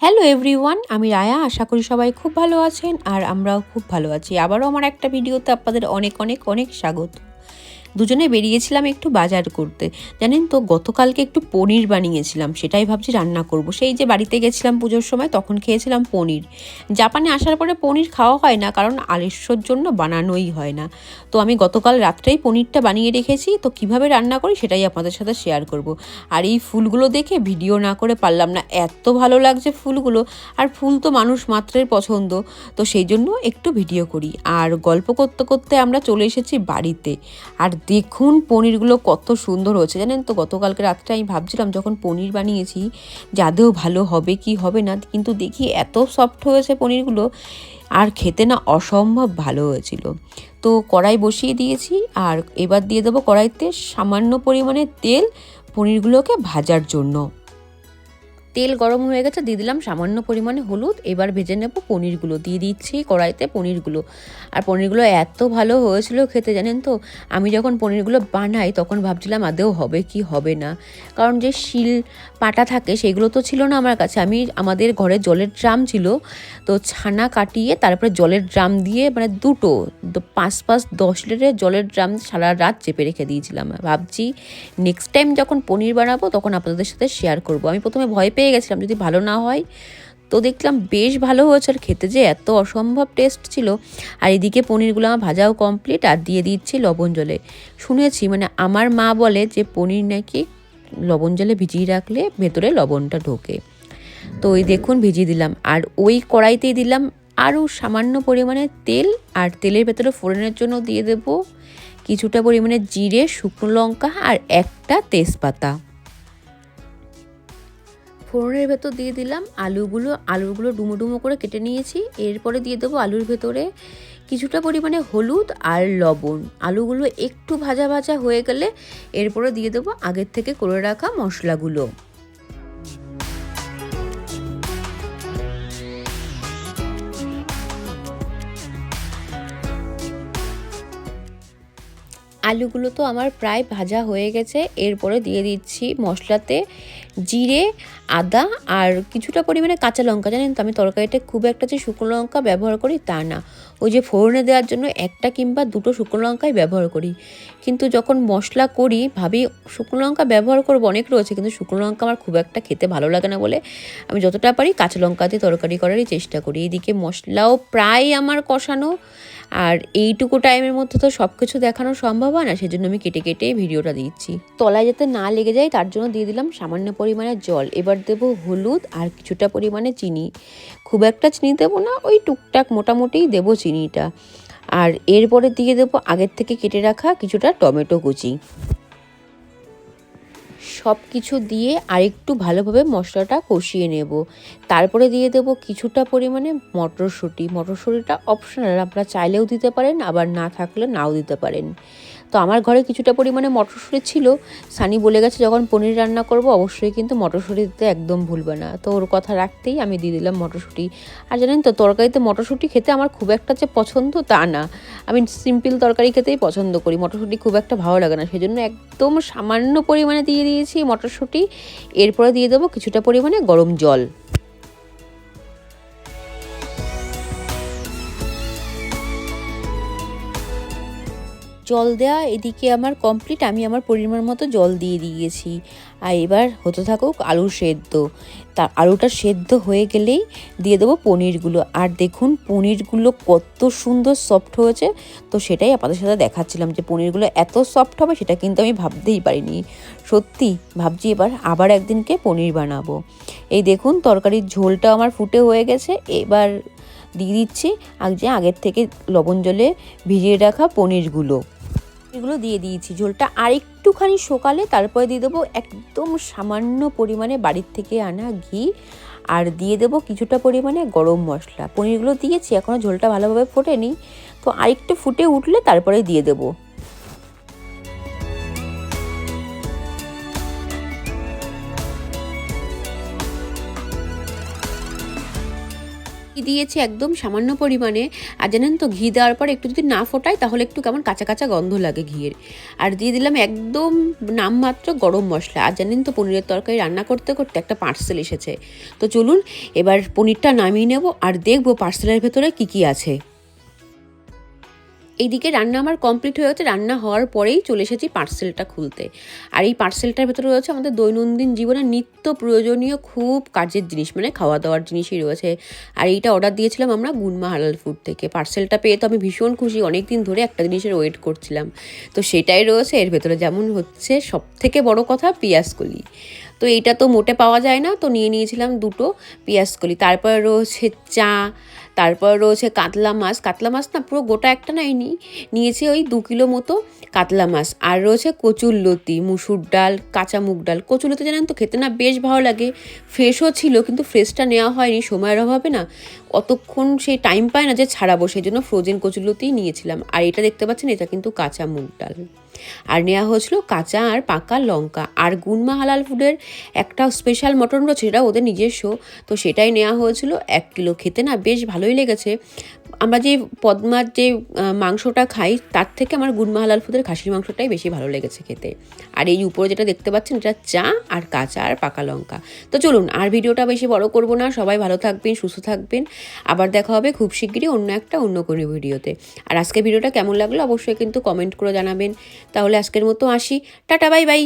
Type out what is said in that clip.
Hello everyone আমি রায়া, আশা করি সবাই খুব ভালো আছেন আর আমরাও খুব ভালো আছি। আবারও আমার একটা ভিডিওতে আপনাদের অনেক অনেক অনেক স্বাগত। দুজনে বেরিয়েছিলাম একটু বাজার করতে। জানেন তো, গতকালকে একটু পনির বানিয়েছিলাম, সেটাই ভাবছি রান্না করব। সেই যে বাড়িতে গেছিলাম পুজোর সময়, তখন খেয়েছিলাম পনির। জাপানে আসার পরে পনির খাওয়া হয় না, কারণ আলস্যর জন্য বানানোই হয় না। তো আমি গতকাল রাত্রেই পনিরটা বানিয়ে রেখেছি, তো কীভাবে রান্না করি সেটাই আপনাদের সাথে শেয়ার করব। আর এই ফুলগুলো দেখে ভিডিও না করে পারলাম না, এত ভালো লাগছে ফুলগুলো। আর ফুল তো মানুষ মাত্রের পছন্দ, তো সেই জন্য একটু ভিডিও করি। আর গল্প করতে করতে আমরা চলে এসেছি বাড়িতে। আর দেখুন পনিরগুলো কত সুন্দর হয়েছে। জানেন তো, গতকালকে রাত্রে আমি ভাবছিলাম যখন পনির বানিয়েছি যাদেও ভালো হবে কি হবে না, কিন্তু দেখি এত সফট হয়েছে পনিরগুলো, আর খেতে না অসম্ভব ভালো হয়েছিল। তো কড়াই বসিয়ে দিয়েছি, আর এবার দিয়ে দেবো কড়াইতে সামান্য পরিমাণে তেল পনিরগুলোকে ভাজার জন্য। তেল গরম হয়ে গেছে, দিয়ে দিলাম সামান্য পরিমাণে হলুদ। এবার ভেজে নেব পনিরগুলো, দিয়ে দিচ্ছি কড়াইতে পনিরগুলো। আর পনিরগুলো এত ভালো হয়েছিল খেতে, জানেন তো? আমি যখন পনিরগুলো বানাই, তখন ভাবছিলাম, আদেও হবে কি হবে না? কারণ যে শিল পাটা থাকে, সেগুলো তো ছিল না আমার কাছে। আমি আমাদের ঘরে জলের ড্রাম ছিল, তো ছানা কাটিয়ে, তারপরে জলের ড্রাম দিয়ে মানে দুটো, পাঁচ পাঁচ, দশ লিটারের জলের ড্রাম সারা রাত চেপে রেখে দিয়েছিলাম। ভাবছি নেক্সট টাইম যখন পনির বানাবো, তখন আপনাদের সাথে শেয়ার করব। আমি প্রথমে ভয় গেছিলাম, যদি ভালো না হয়। তো দেখলাম বেশ ভালো হয়েছে আর খেতে যে এত অসম্ভব টেস্ট ছিল। আর এদিকে পনিরগুলো আমার ভাজাও কমপ্লিট আর দিয়ে দিচ্ছি লবণ জলে। শুনেছি মানে আমার মা বলে যে পনির নাকি লবণ জলে ভিজিয়ে রাখলে ভেতরে লবণটা ঢোকে। তো ওই দেখুন ভিজিয়ে দিলাম। আর ওই কড়াইতেই দিলাম আরও সামান্য পরিমাণে তেল। আর তেলের ভেতরে ফোড়নের জন্য দিয়ে দেব কিছুটা পরিমাণে জিরে, শুকনো লঙ্কা আর একটা তেজপাতা। ফোড়নের ভেতর দিয়ে দিলাম আলুগুলো আলুগুলো ডুমো ডুমো করে কেটে নিয়েছি। এরপরে দিয়ে দেবো আলুর ভেতরে কিছুটা পরিমাণে হলুদ আর লবণ। আলুগুলো একটু ভাজা ভাজা হয়ে গেলে এরপরে দিয়ে দেবো আগের থেকে করে রাখা মশলাগুলো। আলুগুলো তো আমার প্রায় ভাজা হয়ে গেছে। এরপরে দিয়ে দিচ্ছি মশলাতে জিরে, আদা আর কিছুটা পরিমাণে কাঁচা লঙ্কা। জানেন তো আমি তরকারিতে খুব একটা যে শুকনো লঙ্কা ব্যবহার করি তা না। ওই যে ফোড়নে দেওয়ার জন্য একটা কিংবা দুটো শুকনো লঙ্কাই ব্যবহার করি। কিন্তু যখন মশলা করি, ভাবি শুকনো লঙ্কা ব্যবহার করব, অনেক রয়েছে, কিন্তু শুকনো লঙ্কা আমার খুব একটা খেতে ভালো লাগে না বলে আমি যতটা পারি কাঁচা লঙ্কা দিয়ে তরকারি করারই চেষ্টা করি। এদিকে মশলাও প্রায় আমার কষানো। আর এইটুকু টাইমের মধ্যে তো সব কিছু দেখানো সম্ভব হয় না, সেজন্য আমি কেটে কেটে ভিডিওটা দিচ্ছি। তলায় যাতে না লেগে যায়, তার জন্য দিয়ে দিলাম সামান্য পরিমাণে জল। এবার দেবো হলুদ আর কিছুটা পরিমাণে চিনি। খুব একটা চিনি দেবো না, ওই টুকটাক মোটামুটি দেবো চিনিটা। আর এরপরে দিয়ে দেবো আগের থেকে কেটে রাখা কিছুটা টমেটো কুচি। সব কিছু দিয়ে আরেকটু ভালোভাবে মশলাটা কষিয়ে নেব। তারপরে দিয়ে দেব কিছুটা পরিমাণে মটরশুঁটি। মটরশুঁটিটা অপশনাল আপনারা চাইলেও দিতে পারেন, আবার না থাকলে নাও দিতে পারেন। তো আমার ঘরে কিছুটা পরিমাণে মটরশুঁটি ছিল। সানি বলে গেছে, যখন পনির রান্না করব, অবশ্যই কিন্তু মটরশুঁটি দিতে একদম ভুলবে না। তো ওর কথা রাখতেই আমি দিয়ে দিলাম মটরশুঁটি। আর জানেন তো, তরকারিতে মটরশুঁটি খেতে আমার খুব একটা যে পছন্দ তা না। আমি সিম্পল তরকারি খেতেই পছন্দ করি। মটরশুঁটি খুব একটা ভালো লাগে না। সেজন্য একদম সামান্য পরিমাণে দিয়ে দিয়েছি মটরশুঁটি। এরপরে দিয়ে দেবো কিছুটা পরিমাণে গরম জল। জল দেওয়া এদিকে আমার কমপ্লিট আমি আমার পরিমাণ মতো জল দিয়ে দিয়েছি। আর এবার হতে থাকুক আলু সেদ্ধ। তা আলুটা সেদ্ধ হয়ে গেলেই দিয়ে দেবো পনিরগুলো। আর দেখুন, পনিরগুলো কত সুন্দর সফট হয়েছে। তো সেটাই আপনাদের সাথে দেখাচ্ছিলাম যে পনিরগুলো এত সফট হবে সেটা কিন্তু আমি ভাবতেই পারিনি। সত্যি, ভাবছি এবার আবার একদিনকে পনির বানাবো। এই দেখুন, তরকারির ঝোলটা আমার ফুটে হয়ে গেছে। এবার দিয়ে দিচ্ছি আগ আগের থেকে লবণ জলে ভিজিয়ে রাখা পনিরগুলো। এগুলো দিয়ে দিয়েছি। ঝোলটা আর একটুখানি সকালে তারপরে দিয়ে দেবো একদম সামান্য পরিমাণে বাড়ির থেকে আনা ঘি। আর দিয়ে দেবো কিছুটা পরিমাণে গরম মশলা। পনিরগুলো দিয়েছি এখনও ঝোলটা ভালোভাবে ফোটেনি। তো আরেকটু ফুটে উঠলে তারপরে দিয়ে দেবো। দিয়েছি একদম সামান্য পরিমাণে। আর জানেন তো, ঘি দেওয়ার পর একটু যদি না ফোটাই তাহলে একটু কেমন কাঁচা কাঁচা গন্ধ লাগে ঘিয়ের। আর দিয়ে দিলাম একদম নামমাত্র গরম মশলা। আর জানেন তো, পনিরের তরকারি রান্না করতে করতে একটা পার্সেল এসেছে। তো চলুন, এবার পনিরটা নামিয়ে নেব, আর দেখব পার্সেলের ভেতরে কী কী আছে। এইদিকে রান্না আমার কমপ্লিট হয়ে গেছে রান্না হওয়ার পরেই চলে এসেছি পার্সেলটা খুলতে। আর এই পার্সেলটার ভেতরে রয়েছে আমাদের দৈনন্দিন জীবনে নিত্য প্রয়োজনীয় খুব কাজের জিনিস মানে খাওয়া দাওয়ার জিনিসই রয়েছে। আর এইটা অর্ডার দিয়েছিলাম আমরা গুনমা হালাল ফুড থেকে। পার্সেলটা পেয়ে তো আমি ভীষণ খুশি অনেক দিন ধরে একটা জিনিসের ওয়েট করছিলাম। তো সেটাই রয়েছে, এর ভেতরে যেমন হচ্ছে সব থেকে বড় কথা পিয়াজকলি তো এইটা তো মোটে পাওয়া যায় না, তো নিয়ে নিয়েছিলাম দুটো পিয়াজকলি তারপর রয়েছে চা, তারপর রয়েছে কাতলা মাছ। কাতলা মাছ না পুরো গোটা একটা নেয়নি নিয়েছি ওই দু কিলো মতো কাতলা মাছ। আর রয়েছে কচুর লতি, মুসুর ডাল, কাঁচা মুগ ডাল। কচুর লতি জানেন তো খেতে না বেশ ভালো লাগে। ফ্রেশও ছিল কিন্তু ফ্রেশটা নেওয়া হয়নি, সময়ের অভাবে না অতক্ষণ সেই টাইম পায় না যে ছাড়াবো। সেই জন্য ফ্রোজেন কচুরলতিই নিয়েছিলাম। আর এটা দেখতে পাচ্ছেন, এটা কিন্তু কাঁচা মুগ ডাল। আর নেওয়া হয়েছিল কাঁচা আর পাকা লঙ্কা। আর গুনমা হালাল ফুডের একটা স্পেশাল মটন রয়েছে সেটা ওদের নিজস্ব। তো সেটাই নেওয়া হয়েছিল, এক কিলো খেতে না বেশ ভালোই লেগেছে। আমরা যে পদ্মার যে মাংসটা খাই, তার থেকে আমার গুনমা হালাল ফুডের খাসির মাংসটাই বেশি ভালো লেগেছে খেতে। আর এই উপরে যেটা দেখতে পাচ্ছেন, এটা চা আর কাঁচা আর পাকা লঙ্কা। তো চলুন, আর ভিডিওটা বেশি বড় করব না, সবাই ভালো থাকবেন, সুস্থ থাকবেন। আবার দেখা হবে খুব শিগগিরই অন্য একটা, অন্য কোনো ভিডিওতে। আর আজকে ভিডিওটা কেমন লাগল অবশ্যই কিন্তু কমেন্ট করে জানাবেন। তাহলে আজকের মতো আসি। Tata, bye bye.